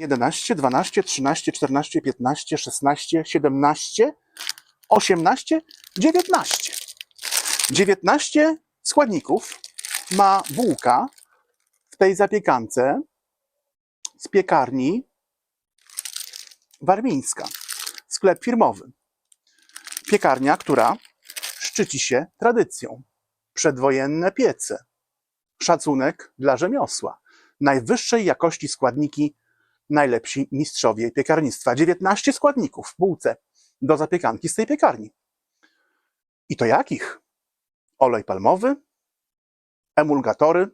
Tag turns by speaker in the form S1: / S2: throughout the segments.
S1: 11, 12, 13, 14, 15, 16, 17, 18, 19. 19 składników ma bułka w tej zapiekance z piekarni Warmińska. Sklep firmowy. Piekarnia, która szczyci się tradycją. Przedwojenne piece. Szacunek dla rzemiosła. Najwyższej jakości składniki najlepsi mistrzowie piekarnictwa. 19 składników w bułce do zapiekanki z tej piekarni. I to jakich? Olej palmowy, emulgatory,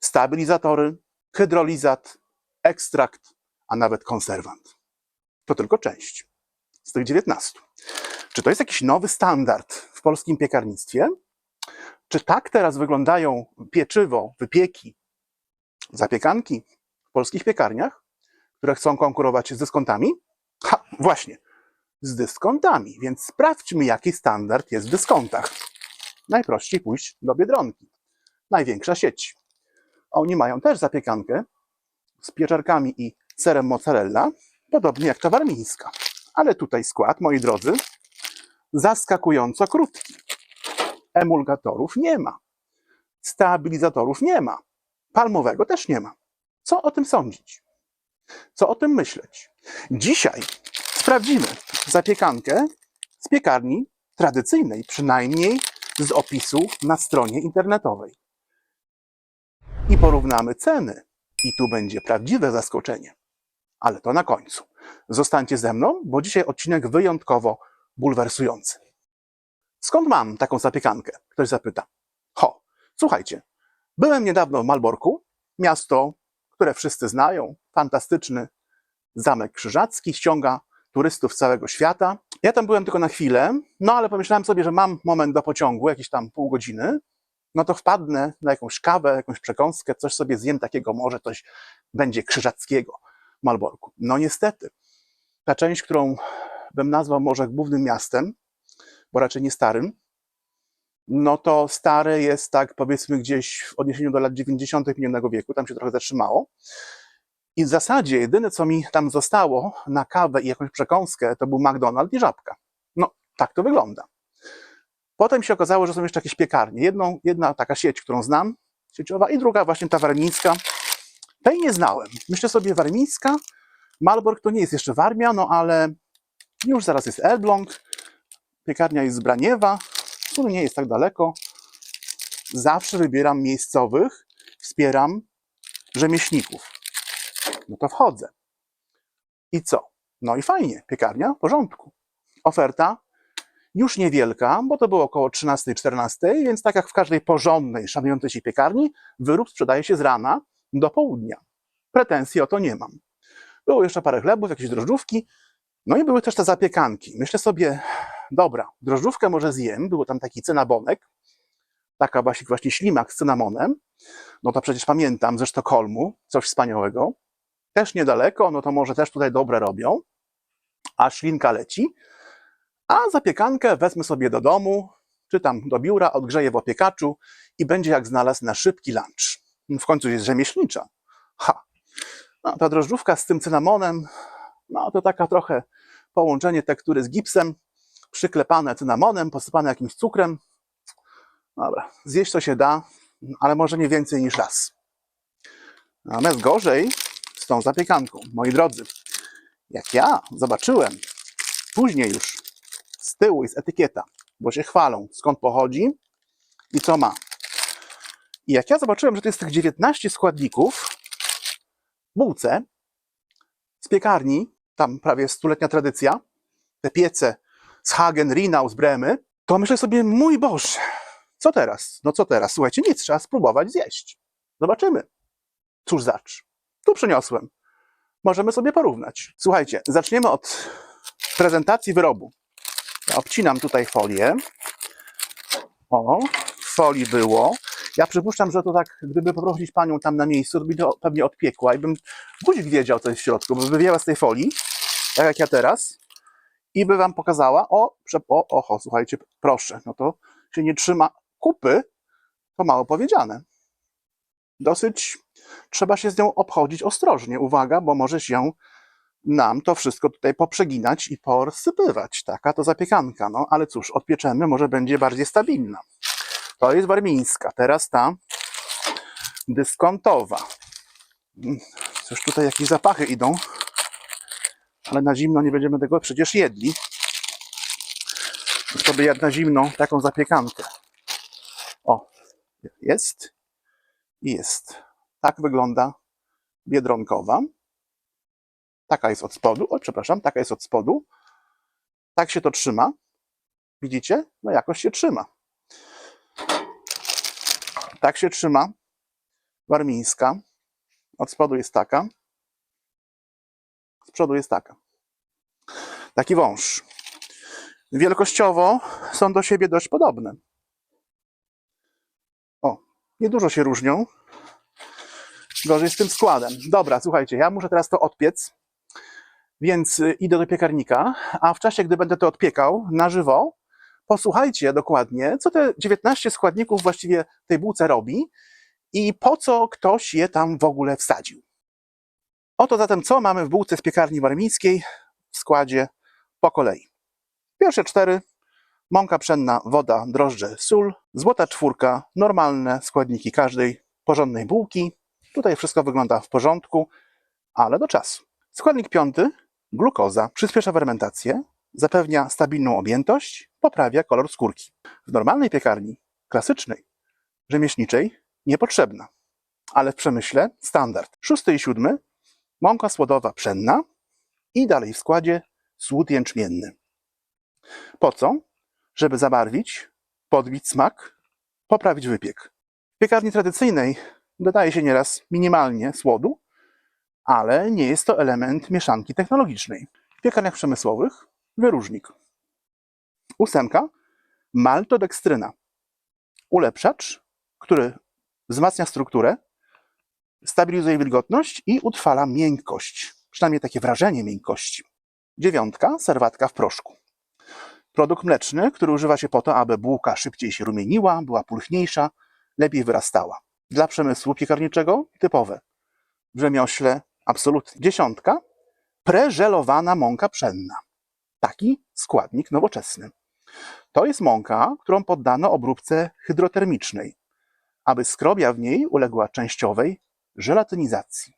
S1: stabilizatory, hydrolizat, ekstrakt, a nawet konserwant. To tylko część z tych 19. Czy to jest jakiś nowy standard w polskim piekarnictwie? Czy tak teraz wyglądają pieczywo, wypieki, zapiekanki w polskich piekarniach, które chcą konkurować z dyskontami? Ha, właśnie, z dyskontami. Więc sprawdźmy, jaki standard jest w dyskontach. Najprościej pójść do Biedronki. Największa sieć. Oni mają też zapiekankę z pieczarkami i serem mozzarella, podobnie jak ta warmińska. Ale tutaj skład, moi drodzy, zaskakująco krótki. Emulgatorów nie ma. Stabilizatorów nie ma. Palmowego też nie ma. Co o tym sądzić? Co o tym myśleć? Dzisiaj sprawdzimy zapiekankę z piekarni tradycyjnej, przynajmniej z opisu na stronie internetowej. I porównamy ceny. I tu będzie prawdziwe zaskoczenie. Ale to na końcu. Zostańcie ze mną, bo dzisiaj odcinek wyjątkowo bulwersujący. Skąd mam taką zapiekankę? Ktoś zapyta. Ho, słuchajcie, byłem niedawno w Malborku, miasto, które wszyscy znają, fantastyczny zamek krzyżacki, ściąga turystów z całego świata. Ja tam byłem tylko na chwilę, no ale pomyślałem sobie, że mam moment do pociągu, jakieś tam pół godziny, no to wpadnę na jakąś kawę, jakąś przekąskę, coś sobie zjem takiego, może coś będzie krzyżackiego w Malborku. No niestety, ta część, którą bym nazwał może głównym miastem, bo raczej nie starym, no to stare jest tak powiedzmy gdzieś w odniesieniu do lat 90. minionego wieku, tam się trochę zatrzymało. I w zasadzie jedyne, co mi tam zostało na kawę i jakąś przekąskę, to był McDonald's i żabka. No, tak to wygląda. Potem się okazało, że są jeszcze jakieś piekarnie. Jedną, jedna taka sieć, którą znam, sieciowa, i druga właśnie ta warmińska. Tej nie znałem. Myślę sobie, warmińska, Malbork to nie jest jeszcze Warmia, no ale już zaraz jest Elbląg, piekarnia jest z Braniewa, sumie nie jest tak daleko. Zawsze wybieram miejscowych, wspieram rzemieślników. No to wchodzę. I co? No i fajnie, piekarnia w porządku. Oferta już niewielka, bo to było około 13-14, więc tak jak w każdej porządnej, szanującej się piekarni, wyrób sprzedaje się z rana do południa. Pretensji o to nie mam. Było jeszcze parę chlebów, jakieś drożdżówki, no i były też te zapiekanki. Myślę sobie, dobra, drożdżówkę może zjem, było tam taki cynabonek, taka właśnie, właśnie ślimak z cynamonem, no to przecież pamiętam ze Sztokholmu, coś wspaniałego, też niedaleko, no to może też tutaj dobre robią, a ślinka leci, a zapiekankę wezmę sobie do domu, czy tam do biura, odgrzeję w opiekaczu i będzie jak znalazł na szybki lunch. W końcu jest rzemieślnicza. Ha! No, ta drożdżówka z tym cynamonem, no to taka trochę połączenie tektury z gipsem, przyklepane cynamonem, posypane jakimś cukrem. Dobra, zjeść to się da, ale może nie więcej niż raz. Natomiast gorzej z tą zapiekanką, moi drodzy. Jak ja zobaczyłem później już z tyłu jest etykieta, bo się chwalą, skąd pochodzi i co ma. I jak ja zobaczyłem, że to jest tych 19 składników w bułce z piekarni, tam prawie stuletnia tradycja, te piece z Hagen, Rinau, z Bremy, to myślę sobie, mój Boże, co teraz? No co teraz? Słuchajcie, nic, trzeba spróbować zjeść. Zobaczymy. Cóż zacz. Tu przyniosłem. Możemy sobie porównać. Słuchajcie, zaczniemy od prezentacji wyrobu. Ja obcinam tutaj folię. O, folii było. Ja przypuszczam, że to tak, gdyby poprosić panią tam na miejscu, to by to pewnie odpiekła i bym guzik wiedział, co jest w środku, bo by wyjęła z tej folii, tak jak ja teraz, i by wam pokazała, o, o, oho, słuchajcie, proszę, no to się nie trzyma kupy, to mało powiedziane. Dosyć trzeba się z nią obchodzić ostrożnie. Uwaga, bo może się nam to wszystko tutaj poprzeginać i porsypywać. Taka to zapiekanka. No ale cóż, odpieczemy, może będzie bardziej stabilna. To jest warmińska. Teraz ta dyskontowa. Coś tutaj jakieś zapachy idą, ale na zimno nie będziemy tego przecież jedli. Kto by jadł na zimno taką zapiekankę? O, jest i jest. Tak wygląda biedronkowa. Taka jest od spodu. O, przepraszam, taka jest od spodu. Tak się to trzyma. Widzicie? No jakoś się trzyma. Tak się trzyma warmińska. Od spodu jest taka. Z przodu jest taka. Taki wąż. Wielkościowo są do siebie dość podobne. O, niedużo się różnią. Gorzej z tym składem. Dobra, słuchajcie, ja muszę teraz to odpiec, więc y, idę do piekarnika, a w czasie, gdy będę to odpiekał na żywo, posłuchajcie dokładnie, co te 19 składników właściwie tej bułce robi i po co ktoś je tam w ogóle wsadził. Oto zatem, co mamy w bułce z piekarni warmińskiej w składzie po kolei. Pierwsze cztery, mąka pszenna, woda, drożdże, sól, złota czwórka, normalne składniki każdej porządnej bułki. Tutaj wszystko wygląda w porządku, ale do czasu. Składnik piąty, glukoza, przyspiesza fermentację, zapewnia stabilną objętość, poprawia kolor skórki. W normalnej piekarni, klasycznej, rzemieślniczej, niepotrzebna, ale w przemyśle standard. Szósty i siódmy, mąka słodowa pszenna i dalej w składzie słód jęczmienny. Po co? Żeby zabarwić, podbić smak, poprawić wypiek. W piekarni tradycyjnej dodaje się nieraz minimalnie słodu, ale nie jest to element mieszanki technologicznej. W piekarniach przemysłowych wyróżnik. Ósemka maltodekstryna. Ulepszacz, który wzmacnia strukturę, stabilizuje wilgotność i utrwala miękkość. Przynajmniej takie wrażenie miękkości. Dziewiątka, serwatka w proszku. Produkt mleczny, który używa się po to, aby bułka szybciej się rumieniła, była pulchniejsza, lepiej wyrastała. Dla przemysłu piekarniczego typowe. W rzemiośle absolutnie. Dziesiątka, preżelowana mąka pszenna. Taki składnik nowoczesny. To jest mąka, którą poddano obróbce hydrotermicznej, aby skrobia w niej uległa częściowej żelatynizacji.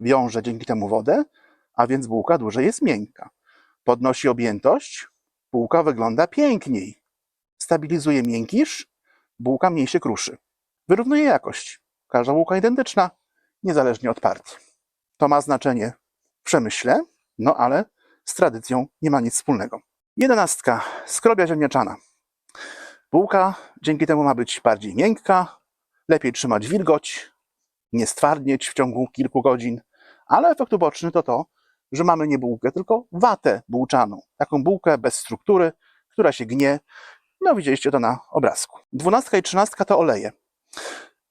S1: Wiąże dzięki temu wodę, a więc bułka dłużej jest miękka. Podnosi objętość, bułka wygląda piękniej. Stabilizuje miękisz, bułka mniej się kruszy. Wyrównuje jakość. Każda bułka identyczna, niezależnie od partii. To ma znaczenie w przemyśle, no ale z tradycją nie ma nic wspólnego. Jedenastka. Skrobia ziemniaczana. Bułka dzięki temu ma być bardziej miękka, lepiej trzymać wilgoć, nie stwardnieć w ciągu kilku godzin, ale efekt uboczny to to, że mamy nie bułkę, tylko watę bułczaną. Taką bułkę bez struktury, która się gnie. No widzieliście to na obrazku. Dwunastka i trzynastka to oleje.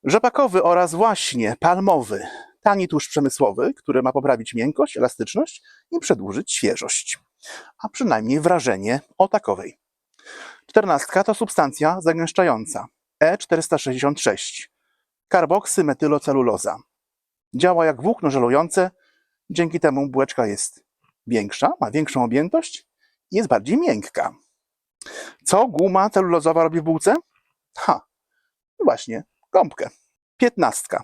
S1: Rzepakowy oraz właśnie palmowy, tani tłuszcz przemysłowy, który ma poprawić miękkość, elastyczność i przedłużyć świeżość, a przynajmniej wrażenie o takowej. Czternastka to substancja zagęszczająca E E466, karboksymetyloceluloza. Działa jak włókno żelujące, dzięki temu bułeczka jest większa, ma większą objętość i jest bardziej miękka. Co guma celulozowa robi w bułce? Ha, właśnie, gąbkę. Piętnastka.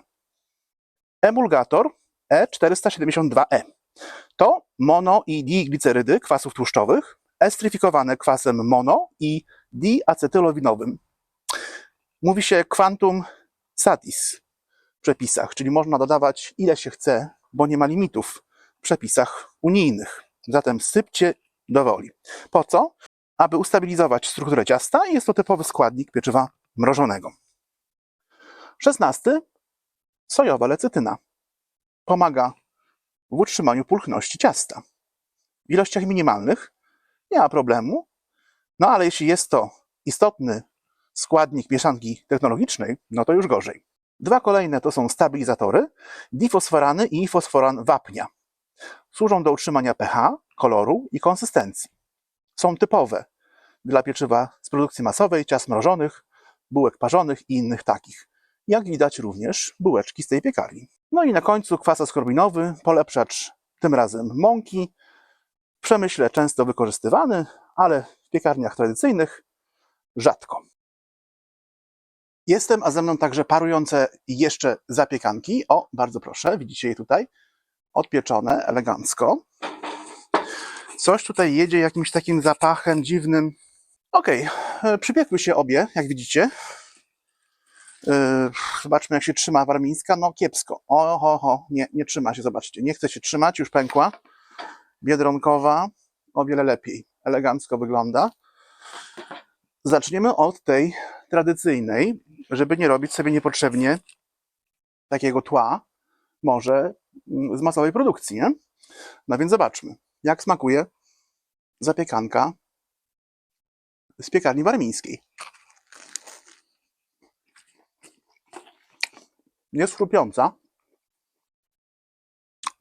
S1: Emulgator E E472E. To mono i diglicerydy kwasów tłuszczowych, estryfikowane kwasem mono i diacetylowinowym. Mówi się quantum satis w przepisach, czyli można dodawać ile się chce, bo nie ma limitów w przepisach unijnych. Zatem sypcie do woli. Po co? Aby ustabilizować strukturę ciasta jest to typowy składnik pieczywa mrożonego. Szesnasty. Sojowa lecytyna. Pomaga w utrzymaniu pulchności ciasta. W ilościach minimalnych nie ma problemu, no ale jeśli jest to istotny składnik mieszanki technologicznej, no to już gorzej. Dwa kolejne to są stabilizatory, difosforany i fosforan wapnia. Służą do utrzymania pH, koloru i konsystencji. Są typowe dla pieczywa z produkcji masowej, ciast mrożonych, bułek parzonych i innych takich. Jak widać również bułeczki z tej piekarni. No i na końcu kwas askorbinowy, polepszacz tym razem mąki. W przemyśle często wykorzystywany, ale w piekarniach tradycyjnych rzadko. Jestem, a ze mną także parujące jeszcze zapiekanki. O, bardzo proszę, widzicie je tutaj. Odpieczone, elegancko. Coś tutaj jedzie jakimś takim zapachem dziwnym. Okej, e, przypiekły się obie, jak widzicie. Yy, Zobaczmy, jak się trzyma warmińska. No kiepsko. Oho, ho, nie, nie trzyma się, zobaczcie. Nie chce się trzymać, już pękła. Biedronkowa o wiele lepiej. Elegancko wygląda. Zaczniemy od tej tradycyjnej, żeby nie robić sobie niepotrzebnie takiego tła, może mm, z masowej produkcji, nie? No więc zobaczmy, jak smakuje zapiekanka z piekarni warmińskiej. Jest chrupiąca.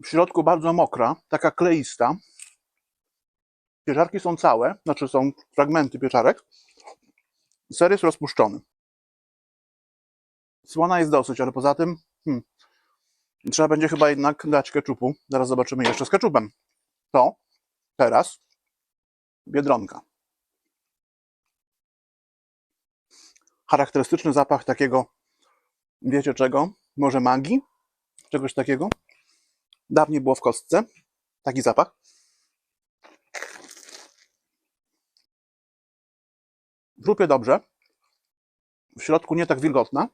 S1: W środku bardzo mokra, taka kleista. Pieczarki są całe, znaczy są fragmenty pieczarek. Ser jest rozpuszczony. Słona jest dosyć, ale poza tym hmm, trzeba będzie chyba jednak dać keczupu. Zaraz zobaczymy jeszcze z keczupem. To teraz biedronka. Charakterystyczny zapach takiego, wiecie czego? Może magii? Czegoś takiego? Dawniej było w kostce. Taki zapach. Chrupie dobrze. W środku nie tak wilgotna.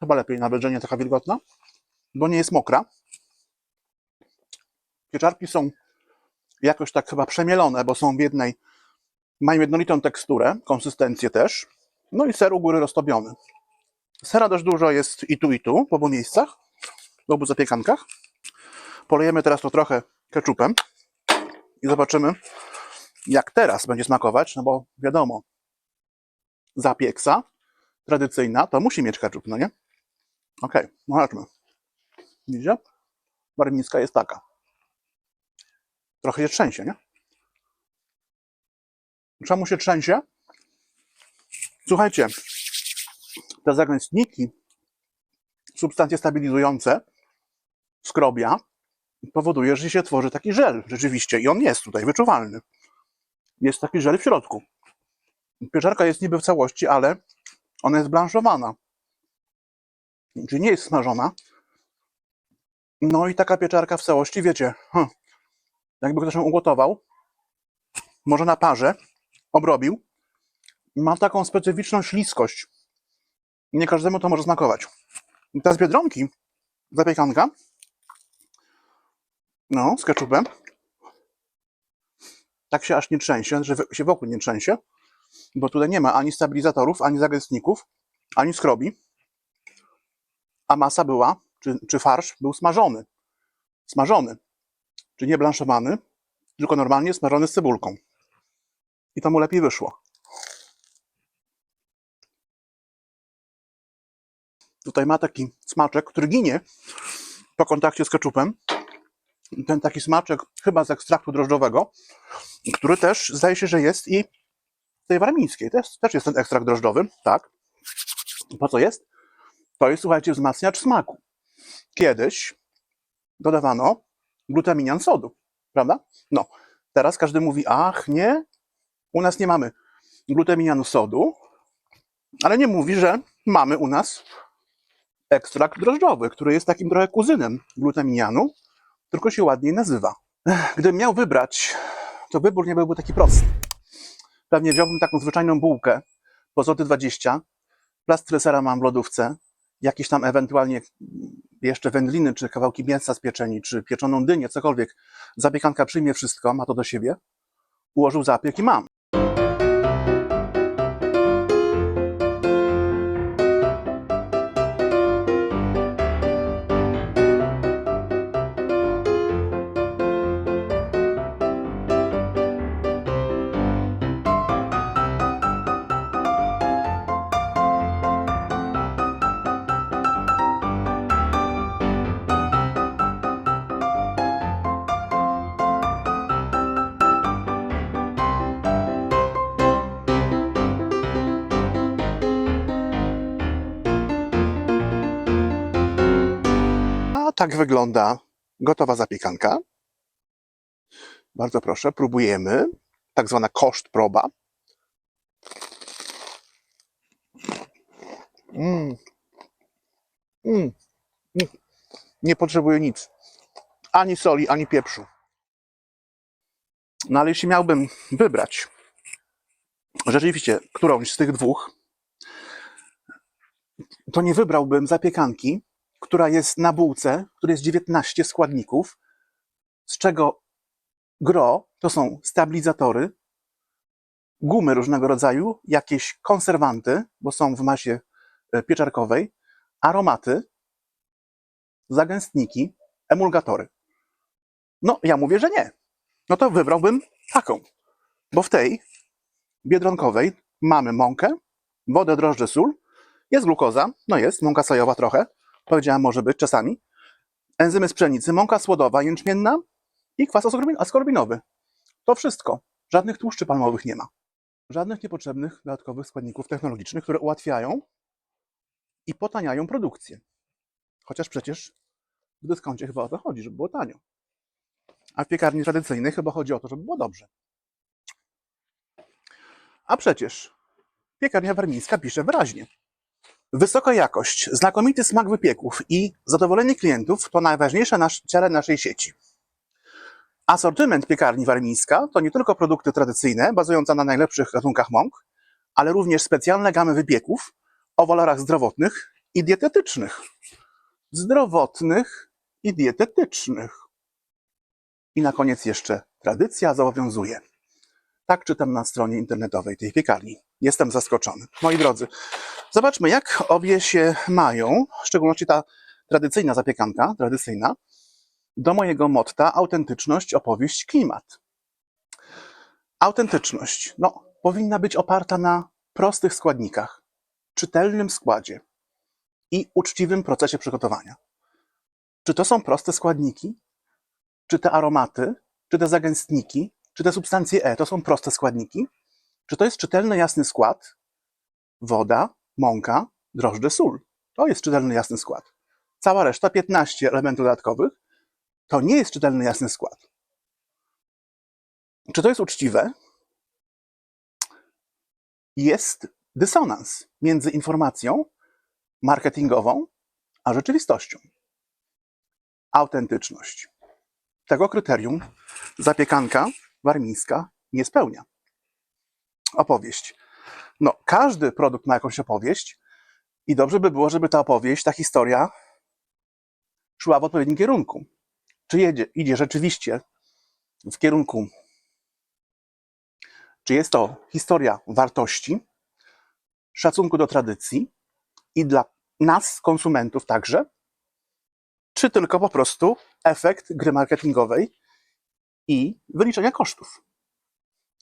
S1: Chyba lepiej nawet, że nie taka wilgotna, bo nie jest mokra. Pieczarki są jakoś tak chyba przemielone, bo są w jednej, mają jednolitą teksturę, konsystencję też. No i ser u góry roztopiony. Sera dość dużo jest i tu, i tu, w obu miejscach, w obu zapiekankach. Polejemy teraz to trochę keczupem i zobaczymy, jak teraz będzie smakować, no bo wiadomo, zapieksa tradycyjna to musi mieć keczup, no nie? Okej, okay, no zobaczmy. Widzicie? Barwnicka jest taka. Trochę się trzęsie, nie? Czemu się trzęsie? Słuchajcie, te zagęstniki, substancje stabilizujące skrobia, powoduje, że się tworzy taki żel rzeczywiście i on jest tutaj wyczuwalny. Jest taki żel w środku. Pieczarka jest niby w całości, ale ona jest blanszowana. Czyli nie jest smażona. No i taka pieczarka w całości, wiecie, hm, jakby ktoś ją ugotował, może na parze, obrobił, ma taką specyficzną śliskość. Nie każdemu to może smakować. I ta z Biedronki, zapiekanka, no, z keczupem, tak się aż nie trzęsie, że się w ogóle nie trzęsie, bo tutaj nie ma ani stabilizatorów, ani zagęstników, ani skrobi, a masa była, czy, czy farsz był smażony. Smażony, czy nie blanszowany, tylko normalnie smażony z cebulką. I to mu lepiej wyszło. Tutaj ma taki smaczek, który ginie po kontakcie z keczupem. Ten taki smaczek chyba z ekstraktu drożdżowego, który też zdaje się, że jest i tej warmińskiej. Też, też jest ten ekstrakt drożdżowy, tak. Po co jest? To jest, słuchajcie, wzmacniacz smaku. Kiedyś dodawano glutaminian sodu, prawda? No, teraz każdy mówi, ach nie, u nas nie mamy glutaminianu sodu, ale nie mówi, że mamy u nas ekstrakt drożdżowy, który jest takim trochę kuzynem glutaminianu, tylko się ładniej nazywa. Gdybym miał wybrać, to wybór nie byłby taki prosty. Pewnie wziąłbym taką zwyczajną bułkę po złoty 20, plastry sera mam w lodówce, jakieś tam ewentualnie jeszcze wędliny, czy kawałki mięsa z pieczeni, czy pieczoną dynię, cokolwiek. Zapiekanka przyjmie wszystko, ma to do siebie. Ułożył zapiek i mam. Tak wygląda gotowa zapiekanka. Bardzo proszę, próbujemy. Tak zwana koszt proba. Mm. Mm. Mm. Nie potrzebuję nic. Ani soli, ani pieprzu. No ale jeśli miałbym wybrać rzeczywiście którąś z tych dwóch, to nie wybrałbym zapiekanki, która jest na bułce, w której jest 19 składników, z czego gro to są stabilizatory, gumy różnego rodzaju, jakieś konserwanty, bo są w masie e, pieczarkowej, aromaty, zagęstniki, emulgatory. No, ja mówię, że nie. No to wybrałbym taką, bo w tej biedronkowej mamy mąkę, wodę, drożdże, sól, jest glukoza, no jest, mąka sojowa trochę, powiedziałem może być czasami, enzymy z pszenicy, mąka słodowa, jęczmienna i kwas askorbin- askorbinowy. To wszystko. Żadnych tłuszczy palmowych nie ma. Żadnych niepotrzebnych dodatkowych składników technologicznych, które ułatwiają i potaniają produkcję. Chociaż przecież w dyskoncie chyba o to chodzi, żeby było tanio. A w piekarni tradycyjnej chyba chodzi o to, żeby było dobrze. A przecież piekarnia warmińska pisze wyraźnie. Wysoka jakość, znakomity smak wypieków i zadowolenie klientów to najważniejsze nasz, cele naszej sieci. Asortyment piekarni warmińska to nie tylko produkty tradycyjne, bazujące na najlepszych gatunkach mąk, ale również specjalne gamy wypieków o walorach zdrowotnych i dietetycznych. Zdrowotnych i dietetycznych. I na koniec jeszcze tradycja zobowiązuje. Tak czytam na stronie internetowej tej piekarni. Jestem zaskoczony. Moi drodzy, zobaczmy, jak obie się mają, w szczególności ta tradycyjna zapiekanka, tradycyjna, do mojego motta autentyczność, opowieść, klimat. Autentyczność, no, powinna być oparta na prostych składnikach, czytelnym składzie i uczciwym procesie przygotowania. Czy to są proste składniki? Czy te aromaty, czy te zagęstniki, czy te substancje E to są proste składniki? Czy to jest czytelny, jasny skład? Woda, mąka, drożdże, sól. To jest czytelny, jasny skład. Cała reszta, 15 elementów dodatkowych, to nie jest czytelny, jasny skład. Czy to jest uczciwe? Jest dysonans między informacją marketingową a rzeczywistością. Autentyczność. Tego kryterium zapiekanka warmińska nie spełnia. Opowieść. No, każdy produkt ma jakąś opowieść i dobrze by było, żeby ta opowieść, ta historia szła w odpowiednim kierunku. Czy jedzie, idzie rzeczywiście w kierunku, czy jest to historia wartości, szacunku do tradycji i dla nas, konsumentów także, czy tylko po prostu efekt gry marketingowej i wyliczenia kosztów.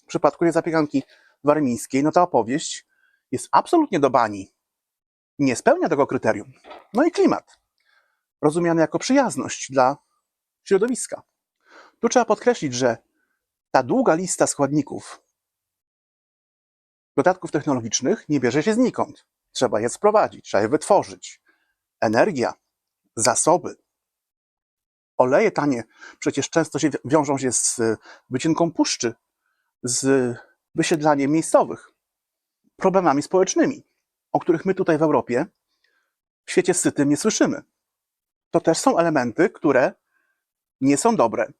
S1: W przypadku tej zapiekanki warmińskiej, no ta opowieść jest absolutnie do bani. Nie spełnia tego kryterium. No i klimat, rozumiany jako przyjazność dla środowiska. Tu trzeba podkreślić, że ta długa lista składników, dodatków technologicznych nie bierze się znikąd. Trzeba je sprowadzić, trzeba je wytworzyć. Energia, zasoby, oleje tanie przecież często się wiążą się z wycinką puszczy, z wysiedlaniem miejscowych, problemami społecznymi, o których my tutaj w Europie, w świecie sytym nie słyszymy. To też są elementy, które nie są dobre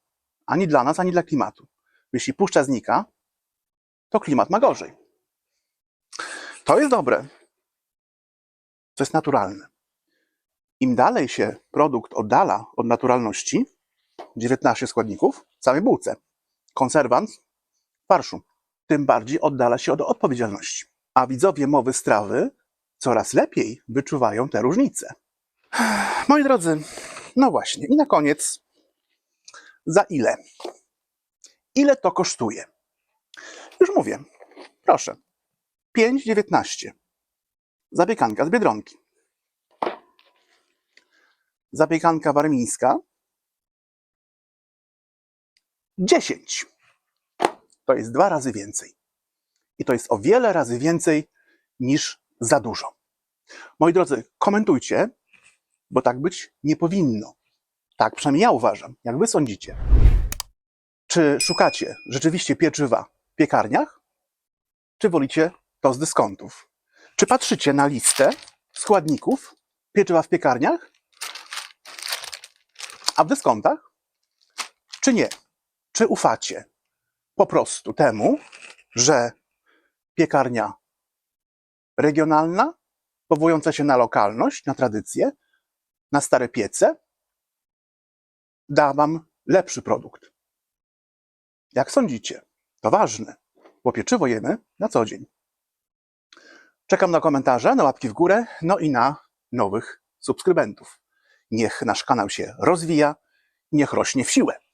S1: ani dla nas, ani dla klimatu. Jeśli puszcza znika, to klimat ma gorzej. To jest dobre. To jest naturalne. Im dalej się produkt oddala od naturalności, 19 składników w całej bułce, konserwant farszu, tym bardziej oddala się od odpowiedzialności. A widzowie mowy strawy coraz lepiej wyczuwają te różnice. Moi drodzy, no właśnie, i na koniec, za ile? Ile to kosztuje? Już mówię, proszę. 5,19. Zapiekanka z Biedronki. Zapiekanka warmińska 10. To jest dwa razy więcej. I to jest o wiele razy więcej niż za dużo. Moi drodzy, komentujcie, bo tak być nie powinno. Tak przynajmniej ja uważam. Jak wy sądzicie? Czy szukacie rzeczywiście pieczywa w piekarniach? Czy wolicie to z dyskontów? Czy patrzycie na listę składników pieczywa w piekarniach? A w dyskontach? Czy nie? Czy ufacie po prostu temu, że piekarnia regionalna, powołująca się na lokalność, na tradycję, na stare piece, da Wam lepszy produkt? Jak sądzicie? To ważne, bo pieczywo jemy na co dzień. Czekam na komentarze, na łapki w górę, no i na nowych subskrybentów. Niech nasz kanał się rozwija, niech rośnie w siłę.